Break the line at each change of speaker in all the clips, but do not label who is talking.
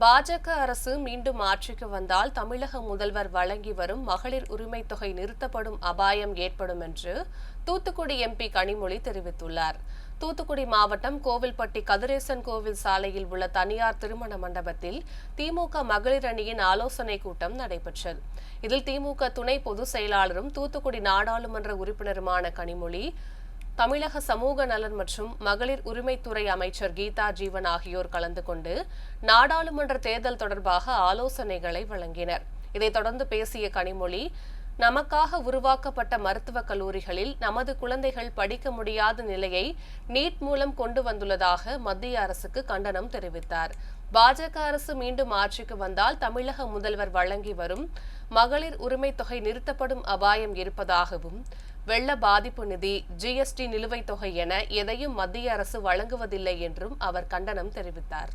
பாஜக அரசு மீண்டும் ஆட்சிக்கு வந்தால் தமிழக முதல்வர் வழங்கி வரும் மகளிர் உரிமை தொகை நிறுத்தப்படும் அபாயம் ஏற்படும் என்று தூத்துக்குடி எம்பி கனிமொழி தெரிவித்துள்ளார். தூத்துக்குடி மாவட்டம் கோவில்பட்டி கதிரேசன் கோவில் சாலையில் உள்ள தனியார் திருமண மண்டபத்தில் திமுக மகளிர் அணியின் ஆலோசனைக் கூட்டம் நடைபெற்றது. இதில் திமுக துணை பொதுச் செயலாளரும் தூத்துக்குடி நாடாளுமன்ற உறுப்பினருமான கனிமொழி தமிழக சமூக நலன் மற்றும் மகளிர் உரிமைத்துறை அமைச்சர் கீதா ஜீவன் ஆகியோர் கலந்து கொண்டு நாடாளுமன்ற தேர்தல் தொடர்பாக ஆலோசனைகளை வழங்கினர். இதைத் தொடர்ந்து பேசிய கனிமொழி நமக்காக உருவாக்கப்பட்ட மருத்துவக் கல்லூரிகளில் நமது குழந்தைகள் படிக்க முடியாத நிலையை நீட் மூலம் கொண்டு வந்துள்ளதாக மத்திய அரசுக்கு கண்டனம் தெரிவித்தார். பாஜக அரசு மீண்டும் ஆட்சிக்கு வந்தால் தமிழக முதல்வர் வழங்கி வரும் மகளிர் உரிமைத் தொகை நிறுத்தப்படும் அபாயம் இருப்பதாகவும் வெள்ள பாதிப்பு நிதி ஜிஎஸ்டி நிலுவைத் தொகை என எதையும் மத்திய அரசு வழங்குவதில்லை என்றும் அவர் கண்டனம் தெரிவித்தார்.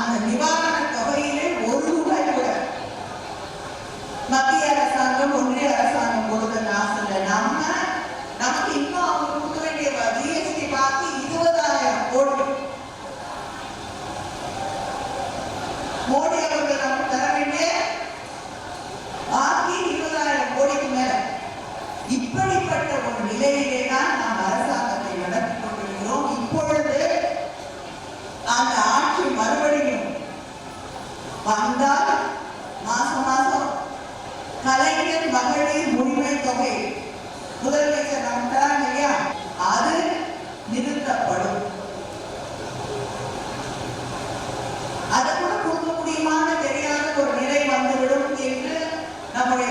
அந்த நிவாரண தொகையிலே ஒரு ரூபாய் கூட மத்திய அரசாங்கம் ஒன்றிய அரசாங்கம் கொடுத்த காசு இல்லை நம்ம நமக்கு இன்னும் அவங்க கொடுக்க வேண்டிய ஜிஎஸ்டி பார்த்து இருபதாயிரம் கோடி. மோடி அவர்கள் நமக்கு தர வேண்டிய பாக்கி இருபதாயிரம் கோடிக்கு மேல இப்படிப்பட்ட ஒரு நிலையிலே மறுபடியும் வந்தால் மாசம் மாசம் கலைஞர் மகளிர் உரிமை தொகை முதலமைச்சர் நமக்கு தராங்க இல்லையா? அது நிறுத்தப்படும். அதை கூட கொடுக்க முடியுமான்னு தெரியாத ஒரு நிலை வந்துவிடும் என்று நம்முடைய